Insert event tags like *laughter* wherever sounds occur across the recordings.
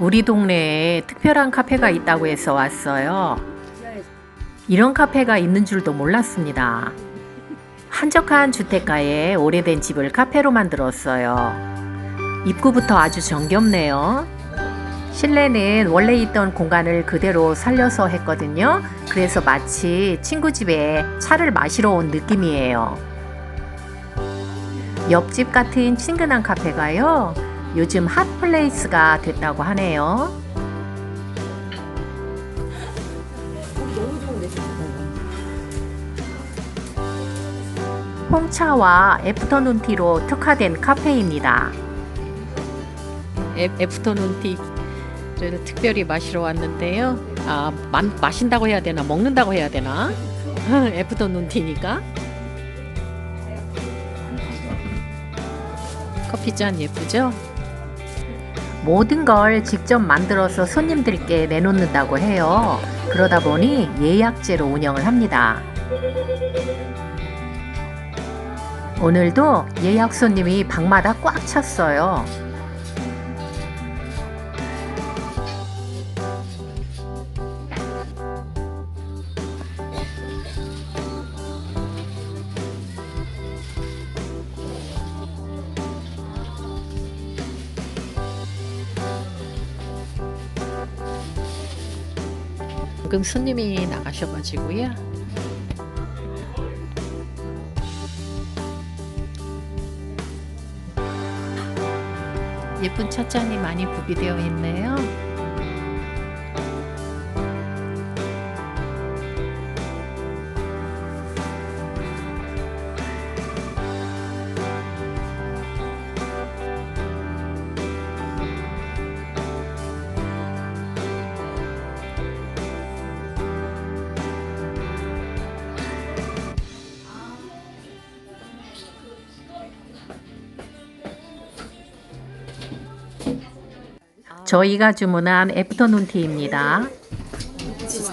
우리 동네에 특별한 카페가 있다고 해서 왔어요. 이런 카페가 있는 줄도 몰랐습니다. 한적한 주택가에 오래된 집을 카페로 만들었어요. 입구부터 아주 정겹네요. 실내는 원래 있던 공간을 그대로 살려서 했거든요. 그래서 마치 친구 집에 차를 마시러 온 느낌이에요. 옆집 같은 친근한 카페가요. 요즘 핫플레이스가 됐다고 하네요. 홍차와 애프터눈 티로 특화된 카페입니다. 애, 애프터눈 티를 특별히 마시러 왔는데요. 아, 마, 마신다고 해야 되나 먹는다고 해야 되나? *laughs* 애프터눈 티니까. 커피 잔 예쁘죠? 모든 걸 직접 만들어서 손님들께 내놓는다고 해요. 그러다 보니 예약제로 운영을 합니다. 오늘도 예약 손님이 방마다 꽉 찼어요. 지금 손님이 나가셔가지고요. 예쁜 찻잔이 많이 구비되어 있네요. 저희가 주문한 애프터눈 티입니다.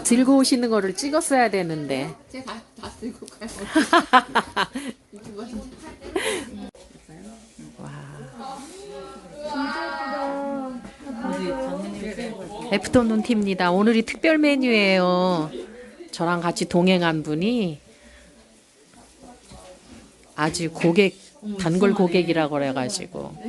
들고 오시는 거를 찍었어야 되는데. *laughs* 제가 다, 다 들고 가요. 애프터눈 티입니다. 오늘이 특별 메뉴예요. 저랑 같이 동행한 분이 아주 고객 단골 고객이라고 그래가지고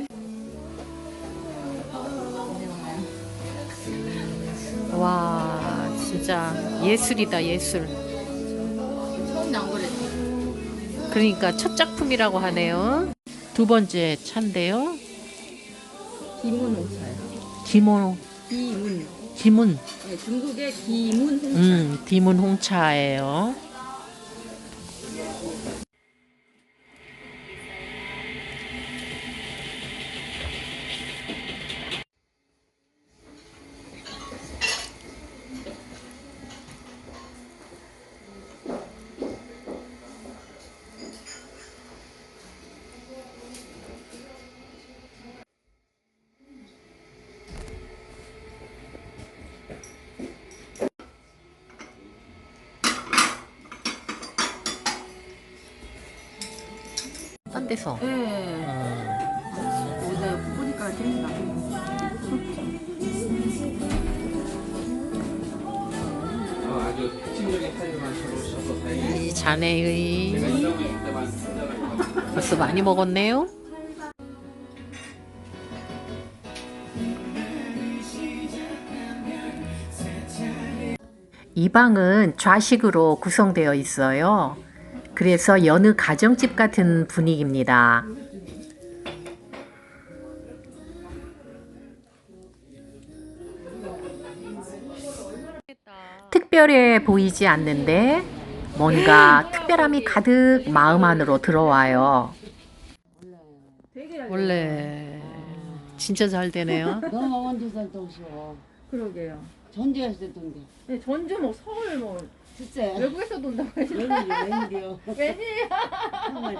와 진짜 예술이다 예술. 처음 나온 거래. 그러니까 첫 작품이라고 하네요. 두 번째 차인데요. 기문 홍차요. 김호 기문. 김은 네, 중국의 기문 홍차. 음 디문 홍차예요. 데서. 네. 어. 보니까 봐요. 어, 아주 핵심적인 타이르만 잡으셔서 다행이에요. 이 자네의 벌써 많이 먹었네요. 이 방은 좌식으로 구성되어 있어요. 그래서 여느 가정집 같은 분위기입니다. 특별해 보이지 않는데 뭔가 특별함이 가득 마음 안으로 들어와요. 원래 진짜 잘 되네요. *laughs* 너무 언제 살다 오시오? 그러게요. 전주에서 됐던데. 네, 전주 뭐 서울 뭐 글쎄. 외국에서도 온다고 하시죠? 웬일이야, 웬일이요. 웬일이야?